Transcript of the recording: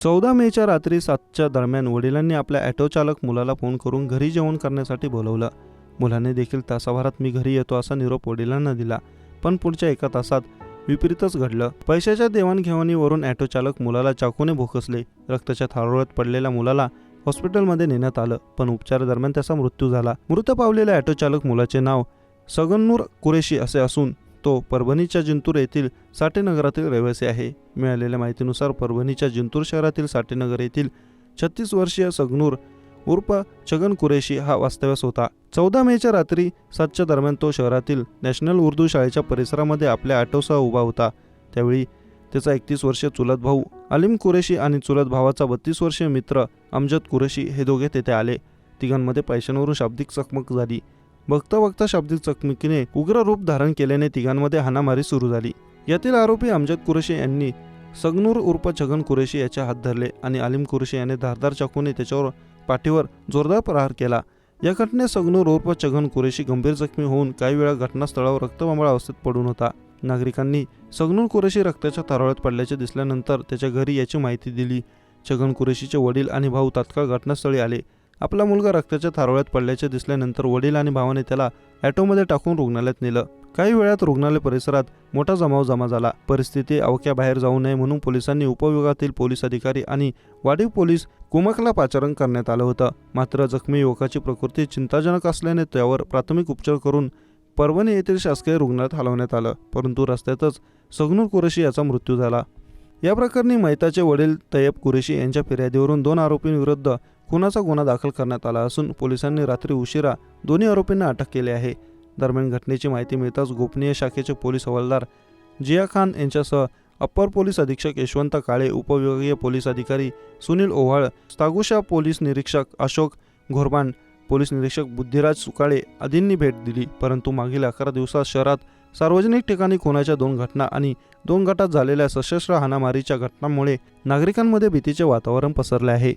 चौदा मेच्या रात्री सातच्या दरम्यान वडिलांनी आपल्या ॲटो चालक मुलाला फोन करून घरी जेवण करण्यासाठी बोलवलं. मुलाने देखील तासाभरात मी घरी येतो असा निरोप वडिलांना दिला. पण पुढच्या एका तासात विपरीतच घडलं. पैशाच्या देवाणघेवाणीवरून ॲटो चालक मुलाला चाकूने भोकसले. रक्ताच्या थारोळ्यात पडलेल्या मुलाला हॉस्पिटलमध्ये नेण्यात आलं पण उपचारादरम्यान त्याचा मृत्यू झाला. मृत पावलेल्या ॲटो चालक मुलाचे नाव सगनूर कुरेशी असे असून तो परभणीच्या जिंतूर येथील साठेनगरातील रहिवासी आहे. मिळालेल्या माहितीनुसार परभणीच्या जिंतूर शहरातील साठेनगर येथील छत्तीस वर्षीय सगनूर उर्फ छगन कुरेशी हा वास्तव्यास होता. चौदा मेच्या रात्री सातच्या दरम्यान तो शहरातील नॅशनल उर्दू शाळेच्या परिसरामध्ये आपल्या ऑटोसह उभा होता. त्यावेळी त्याचा एकतीस वर्षीय चुलत भाऊ अलीम कुरेशी आणि चुलत भावाचा बत्तीस वर्षीय मित्र अमजद कुरेशी हे दोघे तेथे आले. तिघांमध्ये पैशांवरून शाब्दिक चकमक झाली. बघता बघता शाब्दिक चकमकीने उग्र रूप धारण केल्याने तिघांमध्ये हाणामारी सुरू झाली. यातील आरोपी अमजद कुरेशी यांनी सगनूर उर्फ छगन कुरेशी याच्या हात धरले आणि आलिम कुरेशी याने धारदार चाकूने त्याच्यावर पाठीवर जोरदार प्रहार केला. या घटनेत सगनूर उर्फ छगन कुरेशी गंभीर जखमी होऊन काही वेळा घटनास्थळावर रक्तबंबाळ अवस्थेत पडून होता. नागरिकांनी सगनूर कुरेशी रक्ताच्या तारळ्यात पडल्याचे दिसल्यानंतर त्याच्या घरी याची माहिती दिली. छगन कुरेशीचे वडील आणि भाऊ तात्काळ घटनास्थळी आले. आपला मुलगा रक्ताच्या थारोळ्यात पडल्याचे दिसल्यानंतर वडील आणि भावाने त्याला ॲटोमध्ये टाकून रुग्णालयात नेलं. काही वेळात रुग्णालय परिसरात मोठा जमाव जमा झाला. परिस्थिती अवक्या बाहेर जाऊ नये म्हणून पोलिसांनी उपविभागातील पोलीस अधिकारी आणि वाढीव पोलीस कुमकला पाचारण करण्यात आलं होतं. मात्र जखमी युवकाची प्रकृती चिंताजनक असल्याने त्यावर प्राथमिक उपचार करून परभणी येथील शासकीय रुग्णालयात हलवण्यात आलं. परंतु रस्त्यातच सगनूर कुरेशी याचा मृत्यू झाला. या प्रकरणी मैताचे वडील तय्यब कुरेशी यांच्या फिर्यादीवरून दोन आरोपींविरुद्ध खुनाचा गुन्हा दाखल करण्यात आला असून पोलिसांनी रात्री उशिरा दोन्ही आरोपींना अटक केली आहे. दरम्यान घटनेची माहिती मिळताच गोपनीय शाखेचे पोलीस हवालदार जिया खान यांच्यासह अप्पर पोलीस अधीक्षक यशवंत काळे उपविभागीय पोलीस अधिकारी सुनील ओव्हाळ स्थागुशा पोलीस निरीक्षक अशोक घोरबान पोलीस निरीक्षक बुद्धिराज सुकाळे आदींनी भेट दिली. परंतु मागील अकरा दिवसात शहरात सार्वजनिक ठिकाणी खुनाच्या दोन घटना आणि दोन गटात झालेल्या सशस्त्र हाणामारीच्या घटनांमुळे नागरिकांमध्ये भीतीचे वातावरण पसरले आहे.